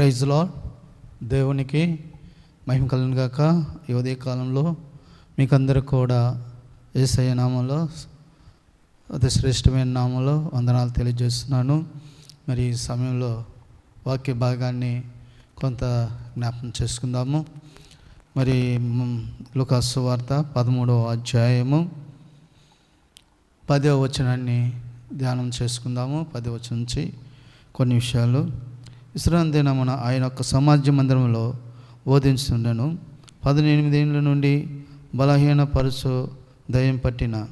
ప్రైజ్లో దేవునికి మహిమ కలను గాక. ఈ ఉదయ కాలంలో మీకందరూ కూడా ఏసయ్య నామంలో అతి శ్రేష్టమైన నామంలో వందనాలు తెలియజేస్తున్నాను. మరి ఈ సమయంలో వాక్య భాగాన్ని కొంత జ్ఞాపకం చేసుకుందాము. మరి లుకాసు వార్త పదమూడవ అధ్యాయము పదవ వచనాన్ని ధ్యానం చేసుకుందాము. పదవ వచ్చి కొన్ని విషయాలు. ఇస్రాన్ దినమున ఆయన యొక్క సమాజ మందిరంలో బోధించుండెను పదనెనిమిది ఏళ్ళ నుండి బలహీన పరుసు దయం పట్టిన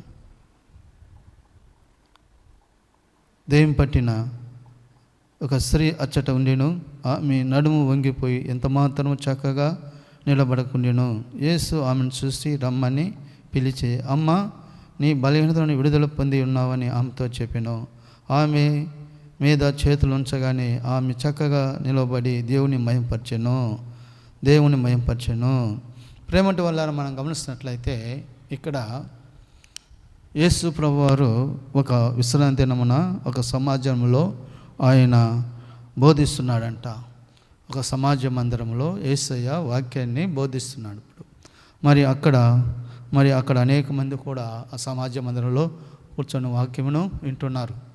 దయం పట్టిన ఒక స్త్రీ అచ్చట ఉండెను. ఆమె నడుము వంగిపోయి ఎంత మాత్రము చక్కగా నిలబడకుండెను. యేసు ఆమెను చూసి రమ్మని పిలిచి అమ్మ నీ బలహీనతను విడుదల పొంది ఉన్నావని ఆమెతో చెప్పాను. ఆమె మీద చేతులు ఉంచగానే ఆమె చక్కగా నిలబడి దేవుని మయంపరిచెను దేవుని మయంపరిచెను ప్రేమటి వల్ల మనం గమనిస్తున్నట్లయితే ఇక్కడ యేసు ప్రభువారు ఒక విశ్రాంతి నమున ఒక సమాజంలో ఆయన బోధిస్తున్నాడంట. ఒక సమాజ మందిరంలో ఏసయ్య వాక్యాన్ని బోధిస్తున్నాడు ఇప్పుడు. మరి అక్కడ మరి అక్కడ అనేక మంది కూడా ఆ సమాజ మందిరంలో కూర్చొని వాక్యమును వింటున్నారు.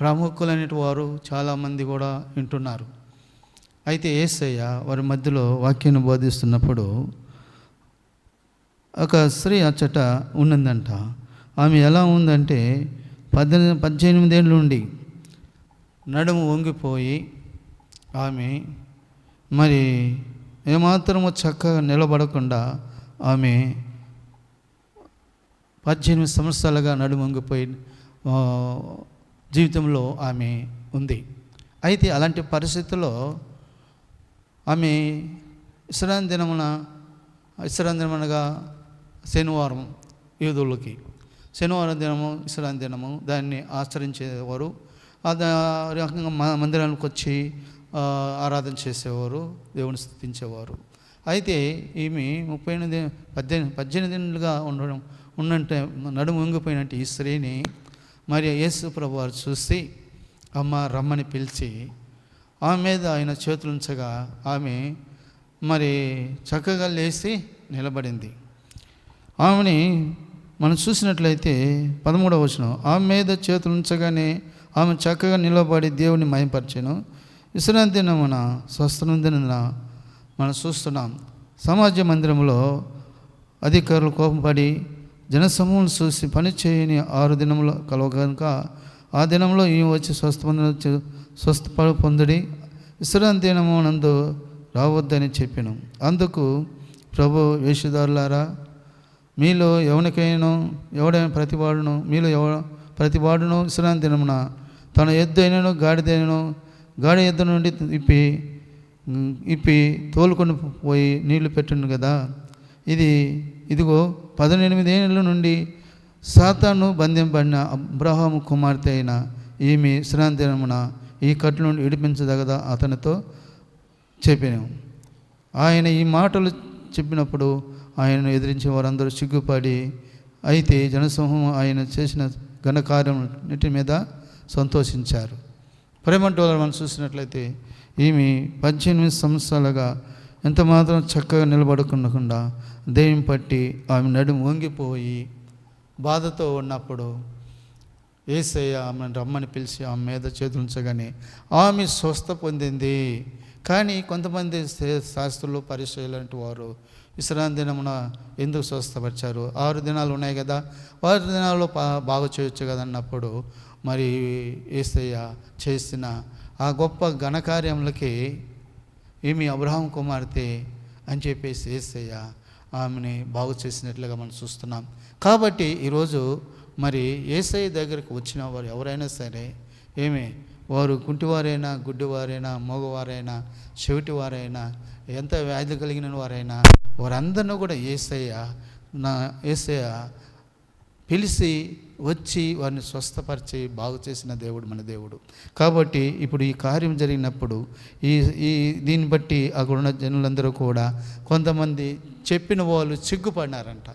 ప్రముఖులైన వారు చాలామంది కూడా వింటున్నారు. అయితే ఏసయ్య వారి మధ్యలో వాక్యాన్ని బోధిస్తున్నప్పుడు ఒక స్త్రీ అచ్చట ఉన్నదంట. ఆమె ఎలా ఉందంటే పద్దెనిమిది పద్దెనిమిది నుండి నడుము వంగిపోయి ఆమె మరి ఏమాత్రము చక్కగా నిలబడకుండా ఆమె పద్దెనిమిది సంవత్సరాలుగా నడుము వంగిపోయి జీవితంలో ఆమె ఉంది. అయితే అలాంటి పరిస్థితుల్లో ఆమె ఇస్రాన్ దినమున ఇస్రాన్ దినమనగా శనివారం యూదులకి. శనివారం దినము ఇస్రాన్ దినము దాన్ని ఆచరించేవారు. రకంగా మందిరానికి వచ్చి ఆరాధన చేసేవారు దేవుని స్థుతించేవారు. అయితే ఈమె ముప్పై ఎనిమిది పద్దెనిమిది పద్దెనిమిది ఉండడం ఉన్నంటే నడుము వంగిపోయినట్టు ఈ స్త్రీని మరి యేసు ప్రభు వారు చూసి అమ్మ రమ్మని పిలిచి ఆమె మీద ఆయన చేతులు ఉంచగా ఆమె మరి చక్కగా లేచి నిలబడింది. ఆమెని మనం చూసినట్లయితే పదమూడవ వచనం ఆమె మీద చేతులు ఉంచగానే ఆమె చక్కగా నిలబడి దేవుని మయంపరిచాను. విశ్రాంతి దినమున స్వస్థనందిన మనం చూస్తున్నాం. సమాజ మందిరంలో అధికారులు కోపపడి జనసమూహం చూసి పని చేయని ఆరు దినములు కలవ కనుక ఆ దినంలో ఈ వచ్చి స్వస్థ స్వస్థ పొందడి. విశ్రాంతి నందు రావద్దని చెప్పాను. అందుకు ప్రభు వేషధారులారా మీలో ఎవరికైనా ఎవడైనా ప్రతివాడును మీలో ఎవ ప్రతివాడును విశ్రాంతి దినమున తన ఎద్దు అయినను గాడిదైనను గాడి ఎద్దు నుండి ఇప్పి ఇప్పి తోలుకొని పోయి నీళ్ళు పెట్టండు కదా. ఇది ఇదిగో పదనెనిమిదేళ్ళ ఏళ్ళ నుండి సాతాను బంధింపడిన అబ్రహాము కుమార్తె అయిన ఈమె విశ్రాంతి ఈ కట్టు నుండి విడిపించదగదా అతనితో చెప్పాను. ఆయన ఈ మాటలు చెప్పినప్పుడు ఆయనను ఎదిరించే వారందరూ సిగ్గుపడి అయితే జనసమూహం ఆయన చేసిన ఘనకార్యమున్నిటి మీద సంతోషించారు. ప్రేమంటూ మనం చూసినట్లయితే ఈమె పద్దెనిమిది సంవత్సరాలుగా ఎంత మాత్రం చక్కగా నిలబడకుండా దెయ్యం పట్టి ఆమె నడుము వంగిపోయి బాధతో ఉన్నప్పుడు ఏసయ్య ఆమెను రమ్మని పిలిచి ఆమె మీద చేతులు ఉంచగానే ఆమె స్వస్థ పొందింది. కానీ కొంతమంది శాస్త్రులు పరిచయం లాంటి వారు విశ్రాంతి దినమున ఎందుకు స్వస్థపరిచారు? ఆరు దినాలు ఉన్నాయి కదా ఆరు దినాల్లో బాగా బాగు చేయొచ్చు కదా అన్నప్పుడు మరి ఏసయ్య చేసిన ఆ గొప్ప ఘనకార్యములకి ఏమి అబ్రహాం కుమార్తె అని చెప్పేసి ఏసయ్య ఆమెని బాగు చేసినట్లుగా మనం చూస్తున్నాం. కాబట్టి ఈరోజు మరి ఏసయ్య దగ్గరికి వచ్చిన వారు ఎవరైనా సరే ఏమి వారు కుంటివారైనా గుడ్డివారైనా మగవారైనా చెవిటివారైనా ఎంత వ్యాధి కలిగిన వారైనా వారందరినీ కూడా ఏసయ్య నా ఏసయ్య పిలిచి వచ్చి వారిని స్వస్థపరిచి బాగు చేసిన దేవుడు మన దేవుడు. కాబట్టి ఇప్పుడు ఈ కార్యం జరిగినప్పుడు ఈ ఈ దీన్ని బట్టి అక్కడున్న జనులందరూ కూడా కొంతమంది చెప్పిన వాళ్ళు సిగ్గుపడినారంట.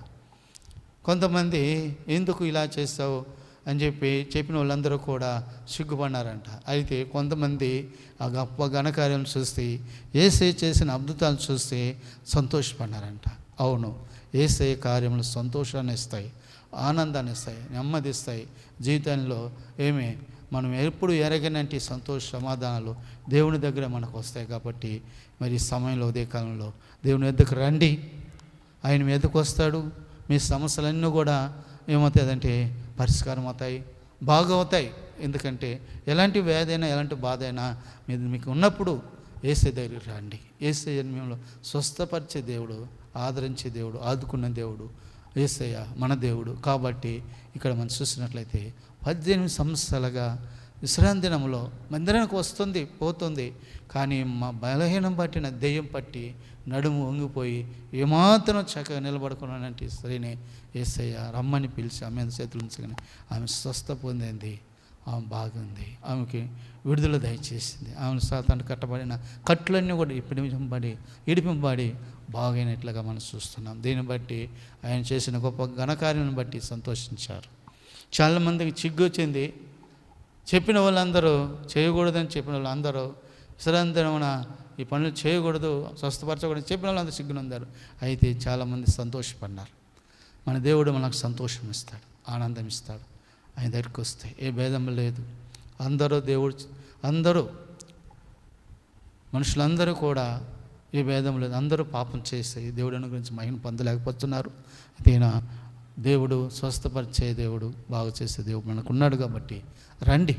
కొంతమంది ఎందుకు ఇలా చేస్తావు? అని చెప్పి చెప్పిన వాళ్ళందరూ కూడా సిగ్గుపడినారంట. అయితే కొంతమంది ఆ గొప్ప ఘనకార్యం చూస్తే ఏసే చేసిన అద్భుతాలు చూస్తే సంతోషపడినారంట. అవును. ఏసై కార్యములు సంతోషాన్ని ఇస్తాయి ఆనందాన్ని ఇస్తాయి నెమ్మది ఇస్తాయి. జీవితంలో ఏమి? మనం ఎప్పుడు ఎరగనంటి సంతోష సమాధానాలు దేవుని దగ్గర మనకు వస్తాయి కాబట్టి మరి సమయంలో సమయంలో ఉదయకాలంలో దేవుని ఎద్దకు రండి. ఆయన మీ ఎద్దకు వస్తాడు. మీ సమస్యలన్నీ కూడా ఏమవుతాయంటే పరిష్కారం అవుతాయి బాగా అవుతాయి. ఎందుకంటే ఎలాంటి వ్యాధైనా ఎలాంటి బాధ అయినా మీరు మీకు ఉన్నప్పుడు ఏసే దగ్గరికి రండి. ఏసే జన్మంలో స్వస్థపరిచే దేవుడు ఆదరించే దేవుడు ఆదుకున్న దేవుడు ఏసయ్య మన దేవుడు. కాబట్టి ఇక్కడ మనం చూసినట్లయితే పద్దెనిమిది సంవత్సరాలుగా విశ్రాంతి దినంలో మందిరానికి వస్తుంది పోతుంది. కానీ మా బలహీనం పట్టిన దెయ్యం పట్టి నడుము వంగిపోయి ఏమాత్రం చక్కగా నిలబడుకున్నానంటే స్త్రీని ఏసయ్య రమ్మని పిలిచి ఆమె చేతులు ఉంచుకొని ఆమె స్వస్థ పొందింది. ఆమె బాగుంది. ఆమెకి విడుదల దయచేసింది. ఆమెను సాతాను కట్టబడిన కట్లన్నీ కూడా ఇప్పింపబడి ఇడిపింపబడి బాగైనట్లుగా మనం చూస్తున్నాం. దీన్ని బట్టి ఆయన చేసిన గొప్ప ఘనకార్యాన్ని బట్టి సంతోషించారు. చాలామందికి చిగ్గు వచ్చింది చెప్పిన వాళ్ళందరూ చేయకూడదని చెప్పిన వాళ్ళందరూ విశ్రాంతిన ఈ పనులు చేయకూడదు స్వస్థపరచకూడదు చెప్పిన వాళ్ళందరూ సిగ్గునుందారు అయితే చాలామంది సంతోషపడినారు మన దేవుడు మనకు సంతోషం ఇస్తాడు ఆనందం ఇస్తాడు. ఆయన దగ్గరికి వస్తే ఏ భేదం లేదు. అందరూ దేవుడు అందరూ మనుషులందరూ కూడా ఏ భేదం లేదు. అందరూ పాపం చేసి దేవుడు గురించి మహిమ పొందలేకపోతున్నారు. ఈయన దేవుడు స్వస్థపరిచే దేవుడు బాగు చేసే దేవుడు మనకు ఉన్నాడు కాబట్టి రండి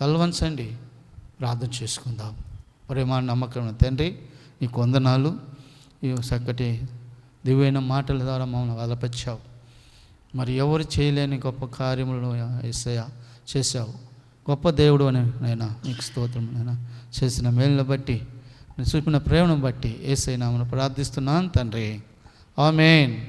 తలవంచండి ప్రార్థన చేసుకుందాం. ప్రేమ నమ్మకం తండ్రి నీకు వందనాలు. ఈ చక్కటి దివ్యైన మాటల ద్వారా మమ్మల్ని వదలపరిచావు మరి ఎవరు చేయలేని గొప్ప కార్యములను ఏసయ్య చేశావు? గొప్ప దేవుడు అని నైనా నీకు స్తోత్రం నైనా చేసిన మేలును బట్టి నేను చూపిన ప్రేమను బట్టి ఏసై నామను ప్రార్థిస్తున్నాను తండ్రి. ఆమెన్.